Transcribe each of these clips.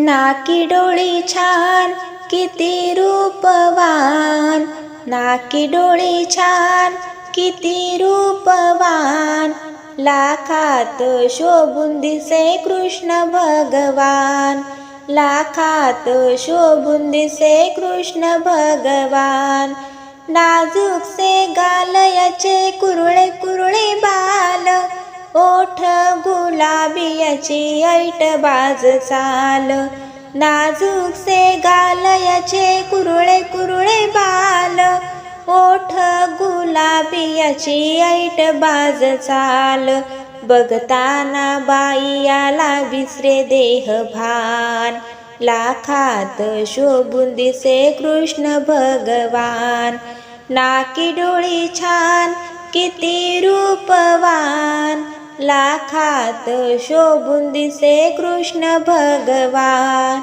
नाकी डोळी छान किती रूपवान. नाकी डोळी छान किती रूपवान. लाखात शोभून दिसे कृष्ण भगवान. लाखात शोभून दिसे कृष्ण भगवान. नाजूक से गालयाचे कुरळे गुलाबी याची ऐट बाज चाल. नाजूक से गाल याचे कुरुळे कुरळे बाल. ओठ गुलाबी याची ऐट बाज चाल. बघताना बाई याला विसरे देह भान. लाखात शोभून दिसे कृष्ण भगवान. नाकी डोळी छान किती रूपवान. लाखात शोभून दिसे कृष्ण भगवान.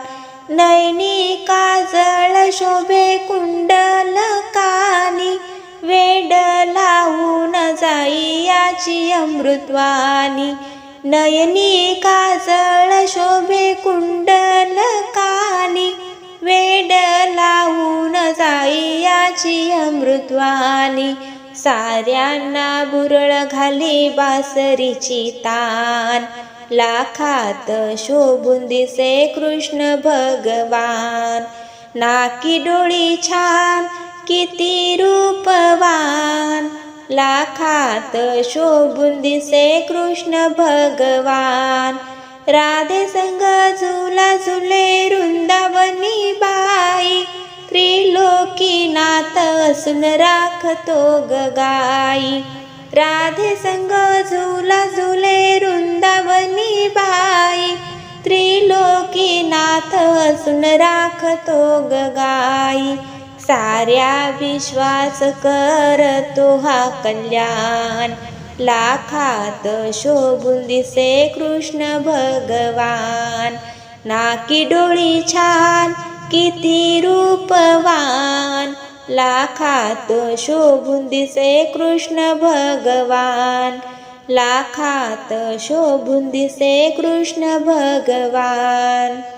नैनी काजळ शोभे कुंडल कानी. वेड लावून जाई याची अमृतवाणी. नयनी काजळ शोभे कुंडल कानी. वेड लावून जाई याची अमृतवाणी. साऱ्यांना बुरळ घाली बासरीची तान. लाखात शोभून दिसे कृष्ण भगवान. नाकी डोळी छान किती रूपवान. लाखात शोभून दिसे कृष्ण भगवान. राधे संग झुला झुले वृंदावनी बा त्रिलोकी असून राखतो गगाई राधे संग झुला झुले वृंदावनी बाई. त्रिलोकी नाथ असून राखतो गगाई साऱ्या विश्वास करतो हा कल्याण. लाखात शोभून दिसे कृष्ण भगवान. नाकी डोळी छान किती रूपवान. लाखात शोभून दिसे कृष्ण भगवान. लाखात शोभून दिसे कृष्ण भगवान.